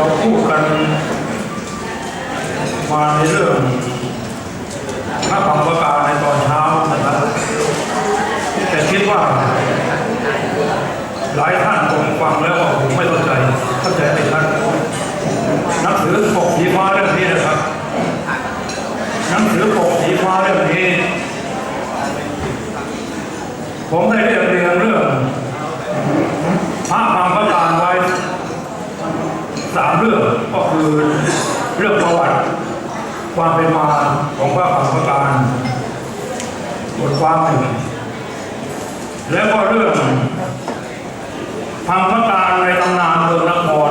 เราพูดกันมาในเรื่องพระคำประกาในตอนเช้านะครับแต่คิดว่า หลายท่านคงฟังแล้วว่าผมไม่เข้าใจเข้าใจไม่ชัดหนังสือปกสีฟ้าเรื่องนี้นะครับหนังสือปกสีฟ้าเรื่องนี้ ผมได้เรียบเรื่องพระคำประกาไว้ สามเรื่องก็คือเรื่องประวัติ ความเป็นมาของพระอัมการบทความหนึ่งแล้วก็เรื่องธรรมการในตำนานเมืองนคร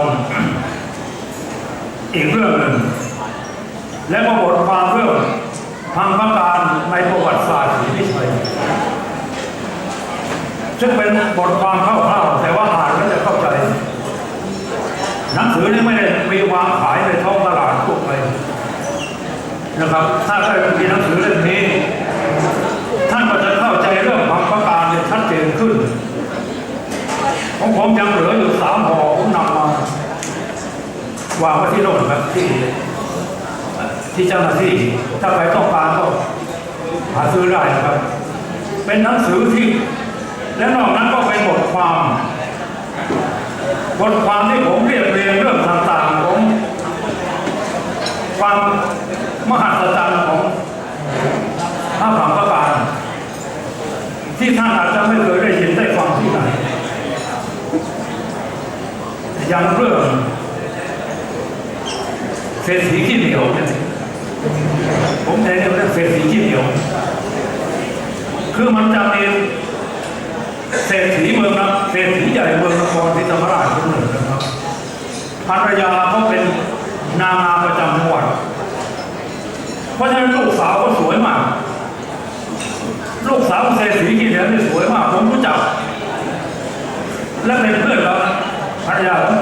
อีกเรื่องหนึ่งและก็บทความเรื่องธรรมการในประวัติศาสตร์ศรีวิชัยซึ่งเป็นบทความคร่าวๆแต่ว่าอ่านแล้วจะเข้าใจ หนังสือนี่ไม่ได้มีวางขายในท้องตลาดทั่วไปนะครับ ถ้าได้มีหนังสือเล่มนี้ ท่านก็จะเข้าใจเรื่องความประการเนี่ยชัดเจนขึ้น ของผมยังเหลืออยู่สามห่อผมนำมา วางไว้ที่โน่นครับที่ที่เจ้าหน้าที่ถ้าใครต้องการก็หาซื้อได้นะครับ เป็นหนังสือที่ และนอกนั้นก็เป็นบทความบทความที่ผมเรียบเรียงเรื่องต่างๆของความมหัศจรรย์ของพระผังประการที่ท่านอาจจะไม่เคยได้ยินได้ฟังที่ไหนอย่างเรื่อง ศรษฐีขี้เหนียวเนี่ยผมใช้เรื่องเศรษฐีขี้เหนียว คือมันจะมีเศรษฐีเมืองนะเศรษฐีใหญ่เมืองนครศรีธรรมราชคนหนึ่งนะครับภรรยาเขาเป็นนางาประจำจังหวัด เพราะฉะนั้นลูกสาวก็สวยมาก ลูกสาวเศรษฐีกี่เหรียญนี่สวยมาก ผมรู้จัก และเป็นเพื่อนกับภรรยาของ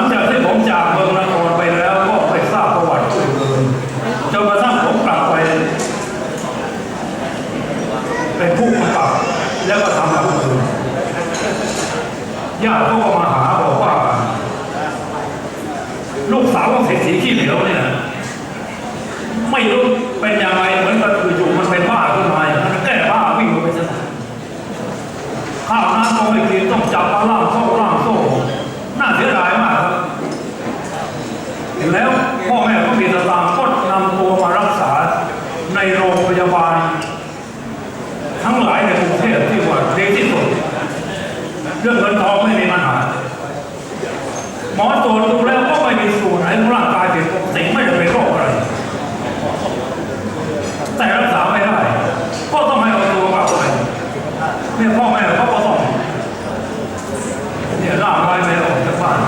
ผมหลังจากที่ผมจากเมืองนครไปแล้วก็ไปทราบประวัติอื่นๆจนกระทั่งผมกลับไป เป็นผู้กำกับแล้วก็ทำกับคนอื่นญาติก็มาหาบอกว่า ลูกสาวของเศรษฐีขี้เหลวเนี่ย ไม่รู้เป็นยังไงเหมือนกับอยู่ๆมันเป็นบ้าขึ้นมาอย่างนั้นแก้บ้าวิ่งไปซะข้าวน้ำก็ไม่กินต้องจับมาล่ามโซ่ล่ามโซ่น่าเสียดายมากครับแล้วพ่อแม่ก็มีสตางค์ก็นำตัวมารักษาในโรงพยาบาล ทั้งหลายในกรุงเทพที่ว่าดีที่สุด เรื่องเงินทองไม่มีปัญหา หมอตรวจดูแล้วก็ไม่มีส่วนไหนของร่างกายผิดปกติไม่ได้เป็นโรคอะไร แต่รักษาไม่ได้ ก็ต้องให้เอาตัวกลับไปเนี่ยพ่อแม่เขาก็ต้องเนี่ยร่างกายไม่ออกจากบ้าน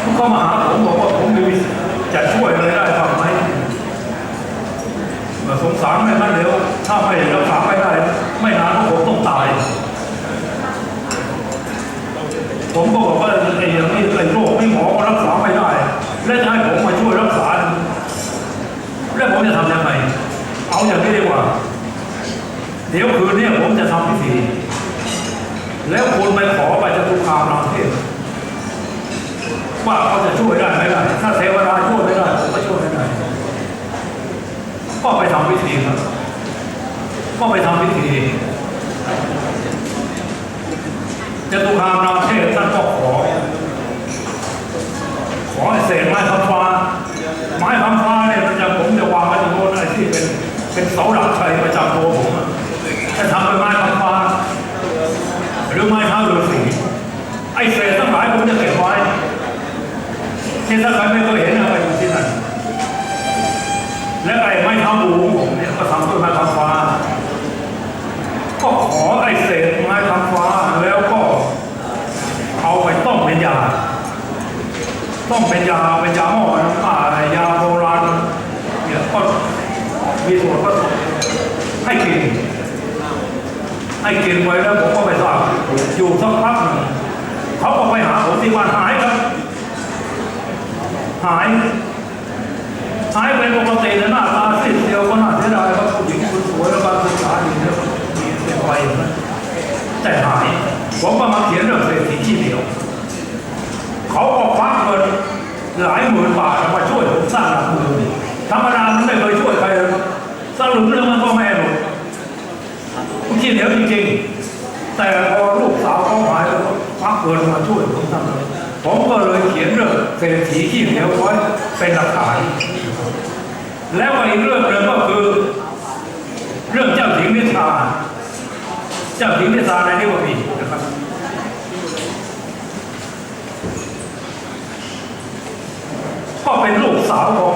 เขาก็มาหาผมบอกว่าผมมีจะช่วยอะไรได้บ้างไหม สงสารแม่มันเดี๋ยวถ้าไม่รักษาไม่ได้ ไม่นานก็คงต้องตาย ผมก็บอกว่าไอ้อย่างนี้ไอ้โรคนี่หมอก็รักษาไม่ได้ แล้วจะให้ผมมาช่วยรักษา แล้วผมจะทำยังไง เอาอย่างนี้ดีกว่า เดี๋ยวคืนนี้ผมจะทำพิธี แล้วคุณไปขอไปจตุคามรามเทพว่าเขาจะช่วยได้ไหมล่ะถ้าเทวดาช่วยไม่ได้ผมก็ช่วยไม่ได้ก็ไปทำพิธีครับ ก็ไปทำพิธีจตุคามรามเทพท่านก็ขอ ขอเศษไม้คำฟ้าไม้คำฟ้าเนี่ยมันจะผมจะวางไว้ตรงโน้นไอ้ที่เป็นเป็นเสาหลักชัยประจำตัวผมอะ จะทำเป็นไม้คำฟ้าหรือไม้เท้าฤาษีไอ้เศษทั้งหลายผมจะเก็บไว้ที่ถ้าใครไม่เคยเห็นนะไปดูที่นั่นและไอ้ไม้เท้าบูของผมเนี่ยก็ทำด้วยไม้คำฟ้าก็ขอไอ้เศษไม้คำฟ้าแล้วก็เอาไปต้มเป็นยาต้มเป็นยาเป็นยาหม้อน้ำตายาโบราณเนี่ยก็มีส่วนผสมให้กิน ให้กินไว้แล้วผมก็ไปทราบอยู่สักพักหนึ่งเขาก็ไปหาผมที่บ้านหายครับ หายหายเป็นปกตินะหน้าตาซีดเดียวก็น่าเสียดายว่าผู้หญิงคนสวยและการศึกษาดีเนี่ยมีเสียไปแต่หาย ผมก็มาเขียนเรื่องเศรษฐีขี้เหนียวเขาก็ควักเงินหลายหมื่นบาทมาช่วยผมสร้างหลักเมืองธรรมดามันไม่เคยช่วยใครเลยสรุปเรื่องมันก็แม่หรอก ผมคิดเดี๋ยวจริงๆ แต่พอลูกสาวเขาหายแล้วควักเงินมาช่วยผมทำเลยผมก็เลยเขียนเรื่องเศรษฐีขี้เหนียวไว้เป็นหลักฐานแล้วอีกเรื่องหนึ่งก็คือ เรื่องเจ้าหญิงนิทราเจ้าหญิงนิทราในนิวพีนะครับก็เป็นลูกสาวของ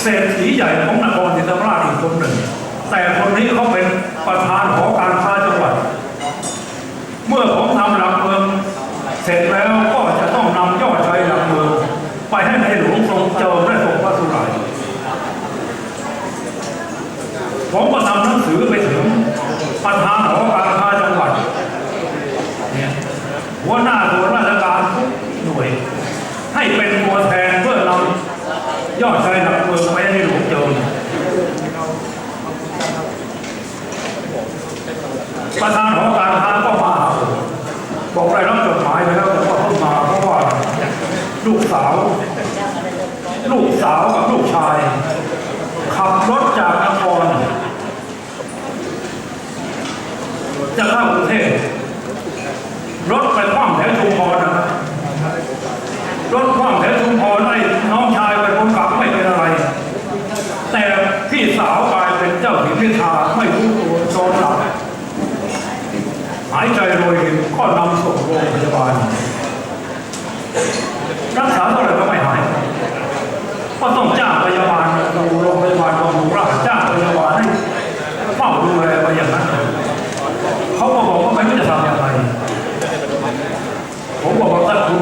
เศรษฐีใหญ่ของนครศรีธรรมราชอีกคนหนึ่ง แต่คนนี้เขาเป็น ประธานหอการค้าจังหวัด เมื่อผมทำหลักเมืองเสร็จแล้วก็จะต้องนำยอดชัยหลักเมืองไปให้ในหลวงทรงเจิมและทรงพระสุรายผมก็ทำหนังสือไปถึงประธานหอการค้าจังหวัดเนี่ยหัวหน้าส่วนราชการทุกหน่วย ให้เป็นตัวแทนเพื่อนำยอดชัยหลักเมืองไปให้หลวงเจิมประธานหอการค้าก็มาหาผมบอกได้รับจดหมายไปแล้วแต่ว่าเพิ่งมาเพราะว่าลูกสาว ลูกสาวกับลูกชาย ขับรถจากนคร จะเข้ากรุงเทพรถไปคว่ำแถวชุมพรนะครับรถคว่ำแถวชุมพรไอ้น้องชายเป็นคนขับไม่เป็นอะไร แต่พี่สาวกลายเป็นเจ้าหญิงนิทราไม่รู้ตัวโดนหลับหายใจโรยรินก็นำส่งโรงพยาบาล รักษาเท่าไหร่ก็ไม่หาย ก็ต้องจ้างพยาบาลดูโรงพยาบาลบำรุงราษฎร์จ้างพยาบาลให้เฝ้าดูแลไปอย่างนั้น เขาก็บอกว่าไม่รู้จะทำอย่างไร ผมบอกว่าถ้าคุณ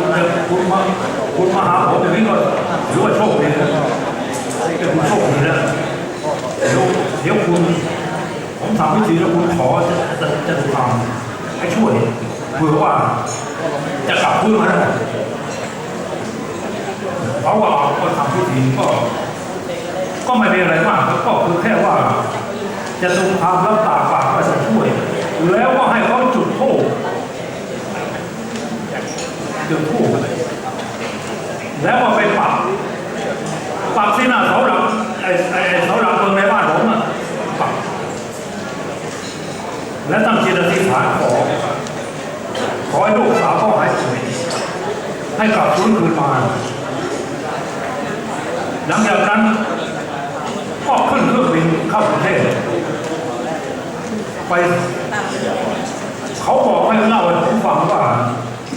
คุณมาคุณมาหาผมอย่างนี้ก็ถือว่าโชคดีนะเป็นคุณโชคดีนะเดี๋ยวเดี๋ยวคุณ พิธีแล้วคุณขอจะจะจะทำให้ช่วยเพื่อว่าจะกลับพื้นมาได้เพราะว่าก็ทำพิธีก็ ก็ไม่เป็นอะไรมากก็คือแค่ว่า จะทรงทำแล้วตากปากว่าจะช่วย แล้วก็ให้เขาจุดธูปจุดธูปแล้วก็ไปปักปักที่หน้าเสาหลักไอ้ไอ้ไอ้เสาหลักเมืองในบ้านผมอะปัก และตั้งจิตอธิษฐานขอ ขอให้ลูกสาวเขาหายป่วยให้กลับฟื้นคืนมาหลังจากนั้นก็ขึ้นเครื่องบินเข้ากรุงเทพไป เขาบอกให้เล่าให้ผมฟังว่า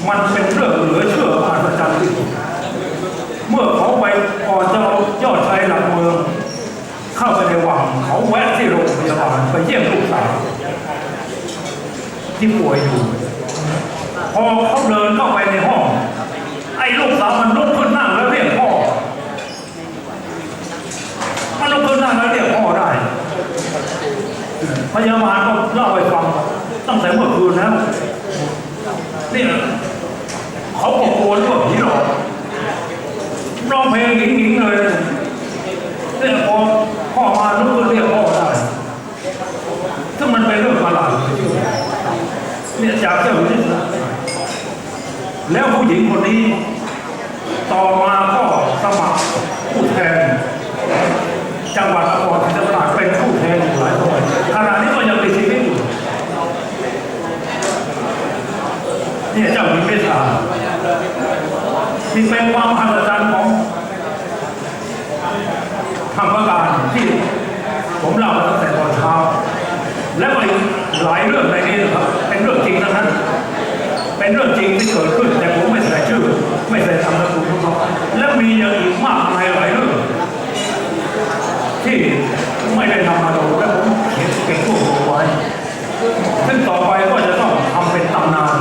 มันเป็นเรื่องเหลือเชื่อมหัศจรรย์ที่สุดเมื่อเขาไปก่อนจะเอายอดชัยหลักเมือง เข้าไปในวังเขาแวะที่โรงพยาบาลไปเยี่ยมลู ที่ป่วยอยู่ พอเขาเดินเข้าไปในห้อง ไอ้ลูกสาวมันลุกขึ้นนั่งแล้วเรียกพ่อ มันลุกขึ้นนั่งแล้วเรียกพ่อได้ พยาบาลก็เล่าให้ฟังตั้งแต่เมื่อคืนแล้วนี่เขาบอกโกลัวว่าผีหลอกร้องเพลงหญิงๆเลยพอพ่อมาลุกขึ้นเรียกพ่อได้ซึ่งมันเป็นเรื่องประหลาดเนี่ยจากเจ้าหญิงแล้วผู้ หญิงคนนี้ ต่อมาก็สมัครผู้แทน จังหวัดนครศรีธรรมราชเป็นผู้แทนอยู่หลายคนขณะนี้ก็ยังมีชีวิตอยู่เนี่ยเจ้าหญิงเมตตาที่เป็นความมหัศจรรย์ของทางประการที่ผมเล่าตั้งแต่ตอนเช้า และก็อีหลายเรื่องในนี้นะครับ เป็นเรื่องจริงทั้งนั้น เป็นเรื่องจริงที่เกิดขึ้นแต่ผม ไม่ไม่ใส่ทำนามสกุลของเขาและมีอย่างอีกมากมายหลายเรื่องที่ไม่ได้ทำมาดูและผมเขียนเก็บรวบรวมไว้ซึ่งต่อไปก็จะต้องทำเป็นตำนาน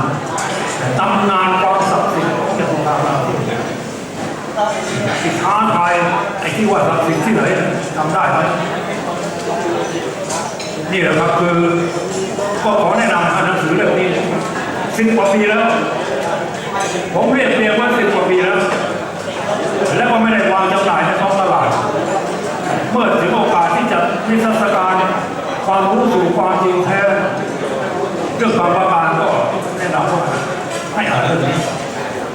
ตำนานความศักดิ์สิทธิ์ของจตุคามราที่ท้าทายไอ้ที่ว่าศักดิ์สิทธิ์ที่ไหนทำได้ไหมนี่แหละครับคือก็ขอแนะนำหนังสือเล่มนี้สิบกว่าปีแล้ว ผมเรียบเรียงว่าสิบกว่าปีแล้ว และก็ไม่ได้วางจำหน่ายในท้องตลาด เมื่อถึงโอกาสที่จะมีเทรรศการความรู้สู่ความจริงแท้เรื่องบางประการก็แนะนำว่าให้อ่านเรื่องนี้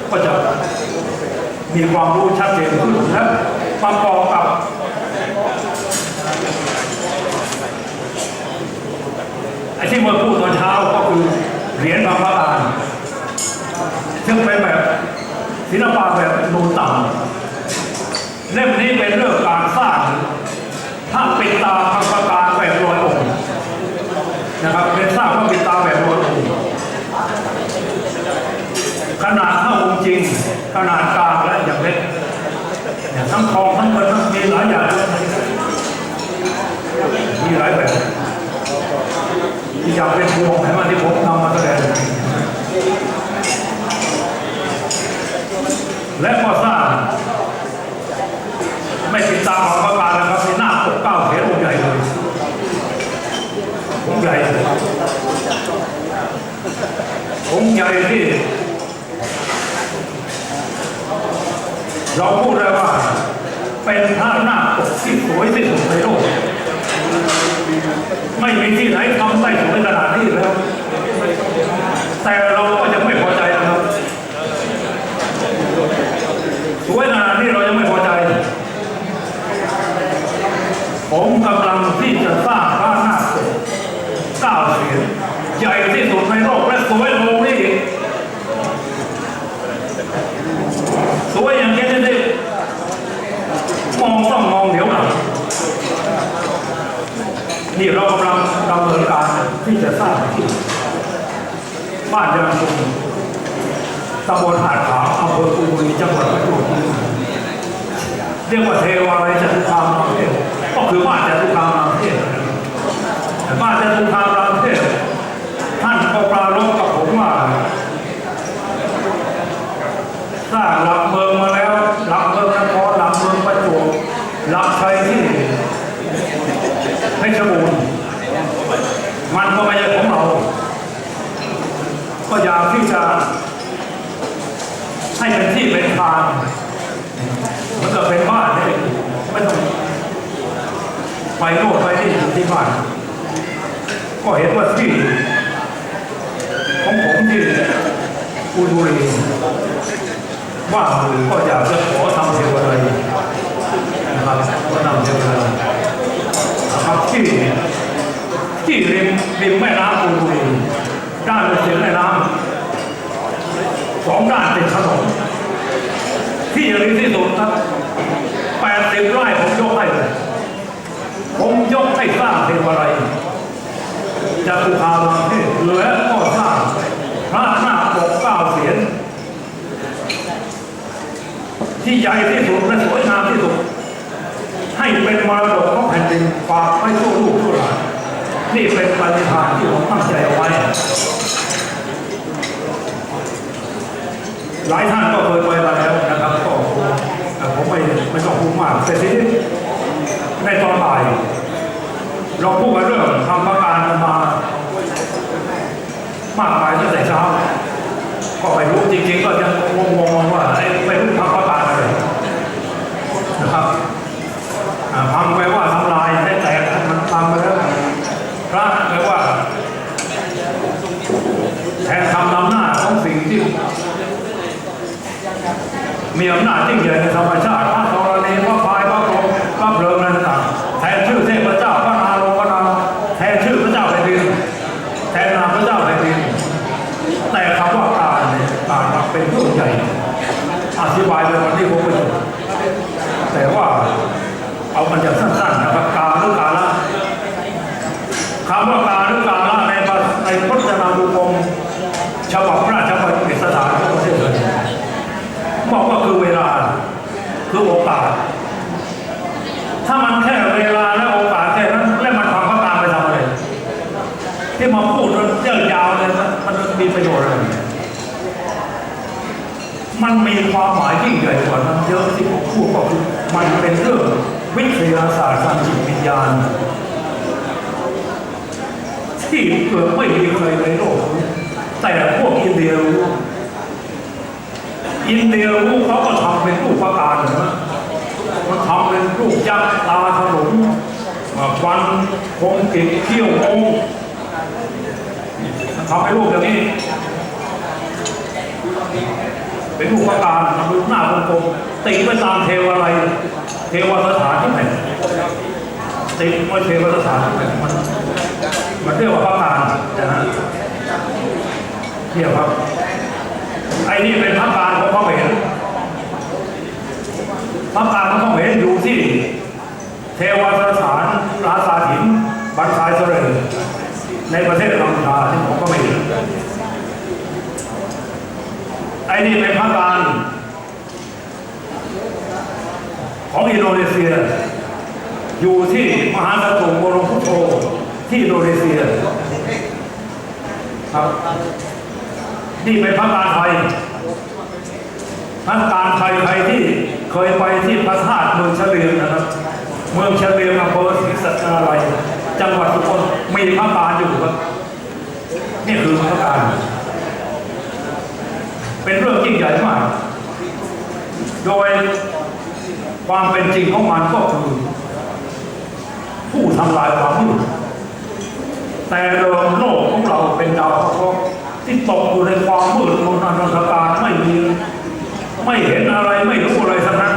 ก็จะมีความรู้ชัดเจนขึ้นและกอบกับ ไอ้ที่เมื่อพูดตอนเช้าก็คือเหรียญบางพระการซึ่งเป็นแบบศิลปะแบบนูนต่ำเล่มนี้เป็นเรื่องการสร้างถ้าปิดตาบางพระการแบบลอยองค์นะครับเป็นสร้างพระปิดตาแบบลอยองค์ขนาดเท่าองค์จริง ขนาดกลางและอย่างเล็กเนี่ยทั้งทองทั้งเงินทั้งมีหลายอย่างมีหลายแบบ ที่อยากเป็นพวงไหนมาที่ผมนำมาแสดงและก็สร้าง ไม่ติดตามของประการนะครับในหน้าปกเก้าเขียนองค์ใหญ่เลยองค์ใหญ่องค์ใหญ่ที่เราพูดได้ว่าเป็นพระหน้าปกที่สวยที่สุดในโลกไม่มีที่ไหนทำได้สวยขนาดนี้แล้ว แต่เราก็ยังไม่พอใจนะครับสวยขนาดนี้เรายังไม่พอใจ ผมกำลังที่จะสร้างพระนาคปกเก้าเสียนใหญ่ที่สุดในโลกและสวยโลกนี้สวยอย่างนี้ที่มองต้องมองเดี๋ยวหลังนี่เรากำลังดำเนินการที่จะสร้างที่บ้านยางชุมตำบลหาดขาวอำเภอกุยบุรีจังหวัดประจวบเรียกว่าเทวาลัยจตุคามราเทพ ก็คือบ้านจตุคามรามเทพแต่บ้านจตุคามรามเทพท่านก็ปรารภกับผมว่าสร้างหลักเมืองมาแล้วหลักเมืองนครหลักเมืองประจวบหลักชัยที่เพชรบูรณ์มันก็ไม่ใช่ของเรา ก็อยากที่จะให้เป็นที่เป็นทางมันก็เป็นบ้านได้ไม่ต้อง ไปโน่นไปนี่ที่บ้าน ก็เห็นว่าที่ของผมที่อุดุรีว่างมือก็อยากจะขอทำเทวอะไรนะครับก็ทำเทวอะไรนะครับที่ที่ริมริมแม่น้ำอุบุรีด้านเสียงแม่น้ำสองด้านติดถนนที่ริมที่สุดครับแปดสิบไร่ผมยกให้ ผมยกให้สร้างเทวาลัยจตุคามรามเทพเหลือก็สร้างพระหน้าปกเก้าเสียนที่ใหญ่ที่สุดและสวยงามที่สุด ให้เป็นมรดกของแผ่นดินฝากไว้ทั่วลูกทั่วหลานนี่เป็นปฏิภาณที่ผมตั้งใจเอาไว้ หลายท่านก็เคยไปมาแล้วนะครับก็ผมไม่ไม่ต้องพูดมากแต่ทีนี้ในตอนบ่าย เราพูดกันเรื่องทำประการกันมามากมายตั้งแต่เช้าก็ไม่รู้จริงๆ ก็ยังงงๆว่าไอ้ไม่รู้ทำประการอะไรนะครับพังไปว่าทำลายให้แตกมันพังไปแล้วพระแปลว่าแทนคำนำหน้าของสิ่งที่มีอำนาจยิ่งใหญ่ในธรรมชาติพระธรณีพระพายพระพรหมพระเพลิงอะไรต่างๆแทนชื่อเทพเจ้าพระนาโรงพระนาแทนชื่อพระเจ้าแผ่นดินแทนนามพระเจ้าแผ่นดินแต่คำว่าการเนี่ยการมาเป็นเรื่องใหญ่อธิบายในวันที่ผมไปอยู่แต่ว่า เอามันอย่างสั้นๆนะครับกาหรือกาละคำว่ากาหรือกาละในภาในพจนานุกรมฉบับราชบัณฑิตสถานของประเทศไทยบอกว่าคือเวลา คือโอกาส ถ้ามันแค่เวลาและโอกาสแค่นั้นแล้วมันทำพระการไปทำอะไร ที่มาพูดเรื่องยาวเลยมันมีประโยชน์อะไร มันมีความหมายยิ่ใหญ่กว่านั้นเยอะที่ผมพูดก็คือมันเป็นเรื่องวิทยาศาสตร์ทางจิตวิญญาณ ที่เกิดไม่มีใครในโลกแต่พวกอินเดียรู้อินเดียรู้เขาก็ทำเป็นรูปประการนะมันทำเป็นรูปยักษ์ตาถลุงฟันคงกิดเขี้ยวงง ทำเป็นรูปอย่างนี้ เป็นอุปการทำรูปหน้ากลมๆติดไปตามเทวอะไร เทวสถานที่ไหนติดไว้เทวสถานที่ไหนมันมันเรียกว่าพระการนะฮะเรียกครับ ไอ้นี่เป็นพระการของพระเห็นพระการของพระเห็นอยู่ที่ เทวสถานราชาถินบันทายเสรอ ในประเทศกัมพูชาที่ผมก็ไม่เห็นไอ้นี่เป็นพระการของอินโดนีเซีย อยู่ที่มหาสตุงโมโรพุโตที่อินโดนีเซียครับนี่เป็นพระการไทยพระการไทยใครที่เคยไปที่พระธาตุเมืองเฉลียงนะครับ เมืองเฉลียงอำเภอศรีสัชนาลัยจังหวัดสุโขทัย มีพระการอยู่ครับนี่คือพระการเป็นเรื่องยิ่งใหญ่มาก โดยความเป็นจริงของมันก็คือ ผู้ทำลายความมืดแต่เดิมโลกของเราเป็นดาวเคราะห์ที่ตกอยู่ในความมืดมนอันตรการไม่มีไม่เห็นอะไรไม่รู้อะไรทั้งนั้น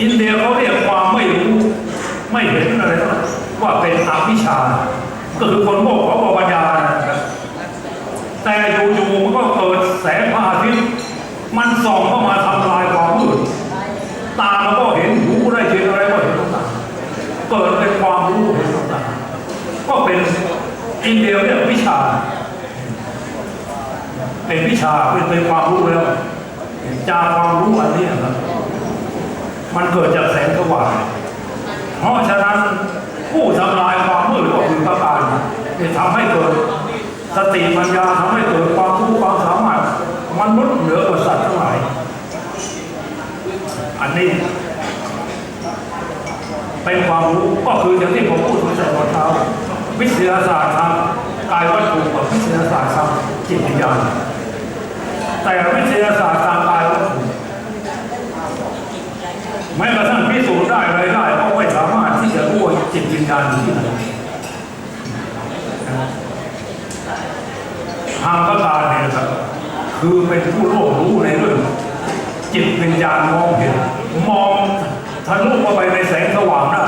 อินเดียเขาเรียกความไม่รู้ ไม่เห็นอะไรทั้งนั้น ว่าเป็นอวิชาก็คือคนโง่เขาบอกปัญญานะแต่อยู่ๆมันก็เกิดแสงพระอาทิตย์มันส่องเข้ามาทำลายความมืดตาเราก็เห็นหูได้ยินอะไรก็เห็นต่างๆเกิดเป็นความรู้เห็นต่างๆก็เป็นอินเดียเรียกวิชา เป็นวิชาเป็นเป็นความรู้แล้วจากความรู้อันนี้ครับมันเกิดจากแสงสว่างเพราะฉะนั้น ผู้ทำลายความมืดก็คือพระการที่ทำให้เกิดสติปัญญาทำให้เกิดความรู้ความสามารถมนุษย์เหนือกว่าสัตว์ทั้งหลาย อันนี้เป็นความรู้ก็คืออย่างที่ผมพูดเมื่อแต่ตอนเช้าวิทยาศาสตร์ทางกายวัตถุกับวิทยาศาสตร์ทางจิตวิญญาณแต่วิทยาศาสตร์ทางกายวัตถุแม้กระทั่ง จิตวิญญาณที่ไหนทางพระกาเนี่ยครับคือเป็นผู้โลกรู้ในเรื่องจิตวิญญาณมองเห็น มองทะลุเข้าไปในแสงสว่างได้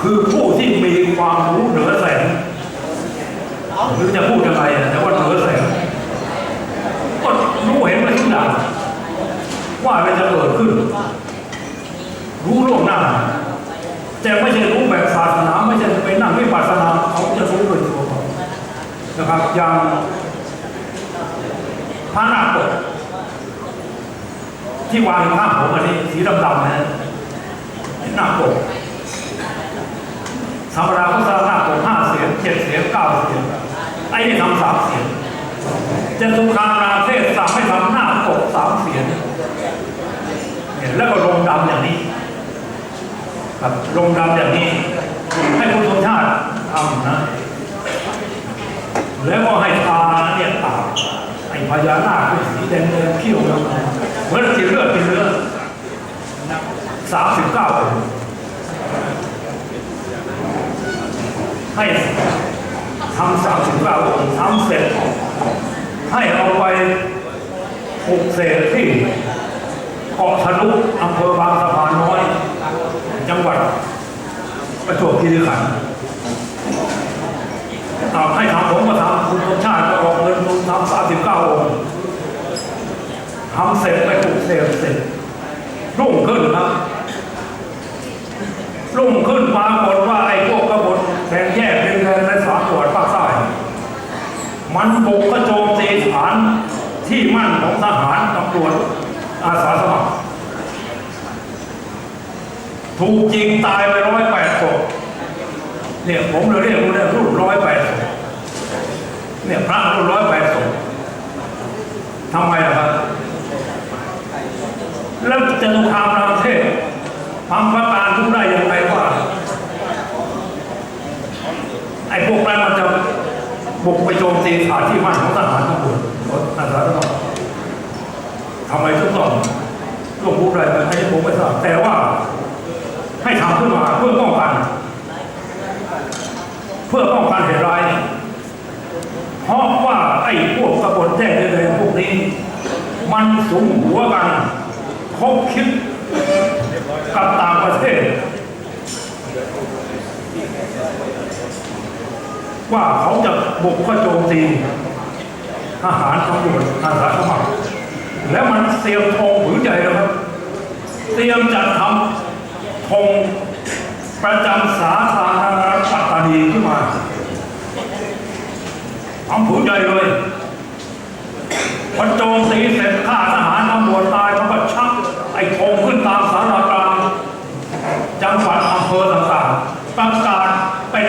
คือผู้ที่มีความรู้เหนือแสงหรือจะพูดยังไงอะแต่ว่าเหนือแสงก็รู้เห็นไปทุกอย่างว่าอะไรจะเกิดขึ้น รู้ล่วงหน้า แต่ไม่ใช่รู้แบบศาสนาไม่ใช่ไปนั่งวิปัสสนาเขาจะรู้โดยตัวเขานะครับอย่างพระนาคปกที่วางข้างผมอันนี้สีดำๆนะฮะหน้าปกธรรมดาเขาสร้าหน้าปกห้าเสียงเจ็ดเสียงเก้าเสียงไอ้นี่ทำสามเสียงเจะทุครานาเทศสั่งให้ทำหน้าปกสามเสียงเนี่ยแล้วก็ลงดำอย่างนี้ ครับลงดำอย่างนี้ ให้คุณสมชาติทำนะ แล้วก็ให้ทาเนี่ยตาไอ้พญานาคเป็นสีแดงแดงเขี้ยวแล้วเหมือนกินเลือดกินเนื้อสามสิบเก้าองค์ให้ทำสามสิบเก้าองค์ทำเสร็จ ให้เอาไปปลูกเสกที่เกาะทะลุอำเภอบางสะพานน้อย จังหวัดประจวบ คีรีขันธ์เอาให้ทำผมก็ทำคุณสมชาติก็ออกเงินทุนทำสามสิบเก้าองค์ทำเสร็จไปปลูกเสร็จเสร็จรุ่งขึ้นครับรุ่งขึ้นปรากฏว่าไอ้พวกกบฏแบ่งแยกเป็นแดนในสามจังหวัดภาคใต้มันบุกกระโจมตีฐานที่มั่นของทหารตำรวจอาสาสมัครถูกยิงตายไปร้อยแปด เนี่ยผมเลยเรียกคุณเนี่ยรุ่นร้อยแปดศพเนี่ยพระรุ่นร้อยแปดศพทำไมล่ะครับ แล้วจะตุคามรามเทพทำประการรู้ได้ยังไงว่าไอ้พวกนั้นมันจะบุกไปโจมตีฐานที่มั่นของทหารตำรวจอาสาสมัครทำไมถึงต้องลงรู้ได้ไหมอันนี้ผมไม่ทราบแต่ว่า ให้ทำขึ้นมาเพื่อป้องกัน พื่อป้องกันเหตุร้ายเพราะว่าไอ้พวกกบฏแจ้งเดินพวกนี้ มันสุมหัวกันคบคิดกับต่างประเทศ ว่าเขาจะบุกเข้าโจมตีทหารตำรวจอาสาสมัครแล้วมันเตรียมธงผืนใหญ่แล้วครับ เตรียมจัดทำธง ประจำสาธารณรัฐปัตตานีขึ้นมาทำผืนใหญ่เลยพอโจมตีเสร็จฆ่าทหารตำรวจตายเขาก็ชักไอ้ธงขึ้นตามสารกลางจังหวัดอำเภอต่างๆประกาศเป็น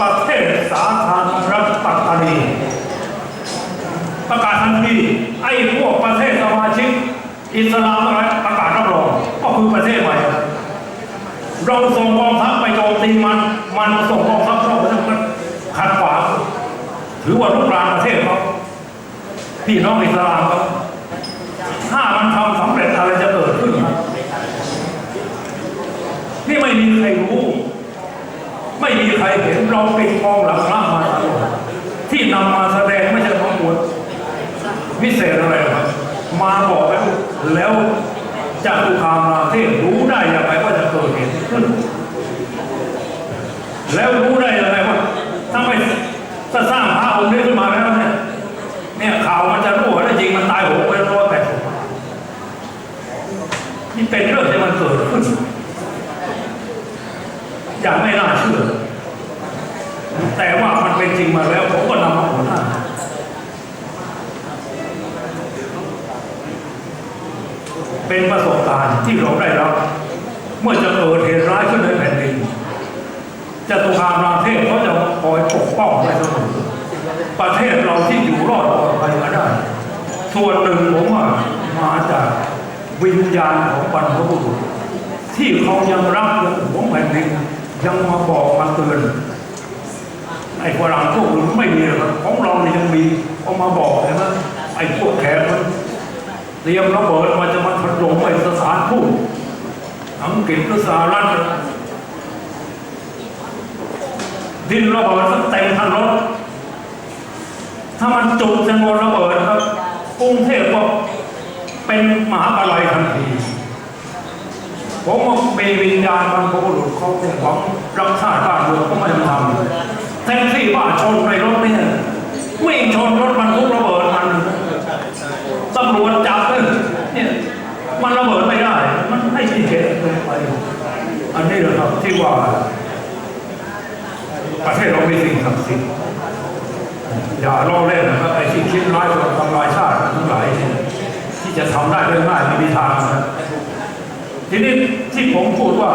ประเทศสาธารณรัฐปัตตานีประกาศทันทีไอ้พวกประเทศสมาชิก อิสลามอะไรประกาศรับรองก็คือประเทศใหม่เราส มีมันมันส่งกองทัพเข้าไปทำมันขัดขวางถือว่าลุกรานประเทศเขาพี่น้องอิสลามครับถ้ามันทำสำเร็จอะไรจะเกิดขึ้น นี่ไม่มีใครรู้ ไม่มีใครเห็นเราเปิดทองหลังพระมาตลอดที่นำมาแสดงไม่ใช่ของบวชพิเศษอะไรครับมาบอกแล้วแล้วจะตุคามราเทศรู้ได้ยังไงว่าจะเกิดเหตุขึ้น แล้วรู้ได้ยังไงว่าถ้าไม่ถ้าสร้างพระองค์นี้ขึ้นมาแล้วเนี่ยเนี่ยข่าวมันจะรู้ว่าจริงมันตายโหงไปร้อยแปดสิบนี่เป็นเรื่องที่มันเกิดขึ้นอย่างไม่น่าเชื่อ แต่ว่ามันเป็นจริงมาแล้วผมก็นำมาผลให้เป็นประสบการณ์ที่เราได้รับเมื่อจะเกิดเหตุร้ายขึ้นในแผ่นดินจะตุคามรามเทพเขาจะคอยปกป้องไว้เสมอ ประเทศเราที่อยู่รอดปลอดภัยมาได้ ส่วนหนึ่งผมว่ามาจากวิญญาณของบรรพบุรุษที่เขายังรักยังหวงแผ่นดินยังมาบอกมาเตือนไอ้ฝรั่งพวกอื่นไม่มีหรอกครับของเราเนี่ยยังมีเอามาบอกเห็นไหมไอ้พวกแขกมันเตรียมระเบิดมันจะมาถล่มไอ้สถานทูตอังกฤษหรือสหรัฐดินระเบิดตั้งเต็มทันร ถ้ามันจุดจำนวนระเบิดครับกรุงเทพก็เป็นหมาอะไรทันทีผมว่ามีวิญญาณบรรพบุรุษเขาเนี่ยหวังรักชาติบ้านเมืองก็ไม่ทำแท็กซี่บ้าชนในรถเนี่ยวิ่งชนรถบรรทุกระเบิดมันตำรวจจับเลยเนี่ยมันระเบิดไม่ได้ มันให้ที่เหตุไปอันนี้แหละครับที่ว่า ประเทศเราไมีสิ่งศักดิ์สิทธิ์ อย่าล้อเล่นนะครับไอ้ที่คิดร้ายกับทำลายชาติทั้งหลายที่จะทำได้เรื่องง่ายไม่มีทางนะทีนี้ที่ผมพูดว่า